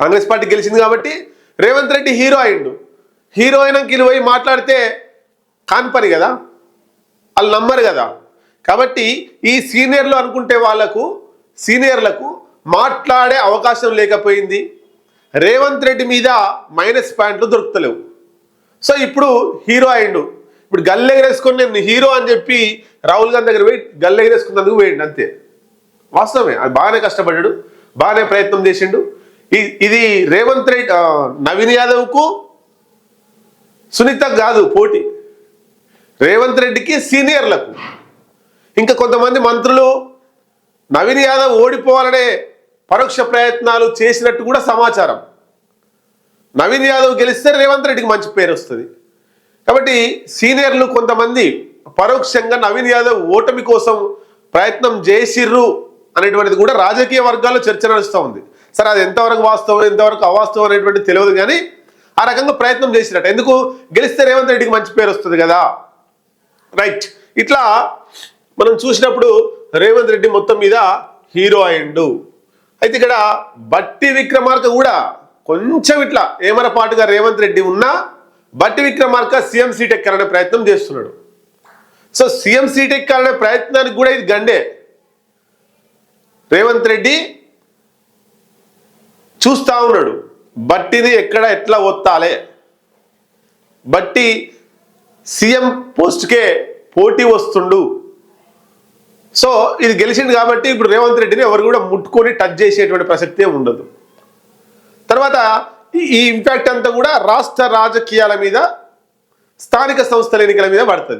Congress party గెలిచింది కాబట్టి Revanth Reddy hero అయిండు. హీరో అయినాక పోయి మాట్లాడితే కాని పని కదా? వాళ్ళు నమ్మరు కదా? కాబట్టి ఈ సీనియర్లు అనుకుంటే వాళ్ళకు సీనియర్లకు మాట్లాడే అవకాశం లేకపోయింది. రేవంత్ రెడ్డి మీద మైనస్ పాయింట్లు దొరుకుతలేవు. సో ఇప్పుడు హీరో అయిండు. ఇప్పుడు గల్లెగరేసుకొని నేను హీరో అని చెప్పి రాహుల్ గాంధీ దగ్గర పోయి గల్లెగరేసుకున్నందుకు పోయిండు అంతే. వాస్తవమే. అది బాగానే కష్టపడ్డాడు. బాగానే ప్రయత్నం చేసిండు. ఇది రేవంత్ రెడ్డి నవీన్ యాదవ్కు సునీత కాదు పోటీ. రేవంత్ రెడ్డికి సీనియర్లకు. ఇంకా కొంతమంది మంత్రులు నవీన్ యాదవ్ ఓడిపోవాలనే పరోక్ష ప్రయత్నాలు చేసినట్టు కూడా సమాచారం. నవీన్ యాదవ్ గెలిస్తే రేవంత్ రెడ్డికి మంచి పేరు వస్తుంది. కాబట్టి సీనియర్లు కొంతమంది పరోక్షంగా నవీన్ యాదవ్ ఓటమి కోసం ప్రయత్నం చేసిర్రు అనేటువంటిది కూడా రాజకీయ వర్గాల్లో చర్చ నడుస్తూ ఉంది. సరే అది ఎంతవరకు వాస్తవం ఎంతవరకు అవాస్తవం అనేటువంటి తెలియదు కానీ ఆ రకంగా ప్రయత్నం చేసినట్టు. ఎందుకు? గెలిస్తే రేవంత్ రెడ్డికి మంచి పేరు వస్తుంది కదా. రైట్ ఇట్లా మనం చూసినప్పుడు రేవంత్ రెడ్డి మొత్తం మీద హీరో అయిండు అయితే ఇక్కడ బట్టి విక్రమార్క కూడా కొంచెం ఇట్లా ఏమరపాటుగా రేవంత్ రెడ్డి ఉన్నా బట్టి విక్రమార్క సీఎం సీట్ ఎక్కాలనే ప్రయత్నం చేస్తున్నాడు. సో సీఎం సీట్ ఎక్కాలనే ప్రయత్నానికి కూడా ఇది గండే. రేవంత్ రెడ్డి చూస్తూ ఉన్నాడు. బట్టిని ఎక్కడ ఎట్లా ఒత్తాలే? బట్టి సీఎం పోస్ట్కే పోటీ వస్తుండు. సో ఇది గెలిచిండు కాబట్టి ఇప్పుడు రేవంత్ రెడ్డిని ఎవరు కూడా ముట్టుకొని టచ్ చేసేటువంటి ప్రసక్తే ఉండదు. తర్వాత ఈ ఇంపాక్ట్ అంతా కూడా రాష్ట్ర రాజకీయాల మీద స్థానిక సంస్థల ఎన్నికల మీద పడుతుంది.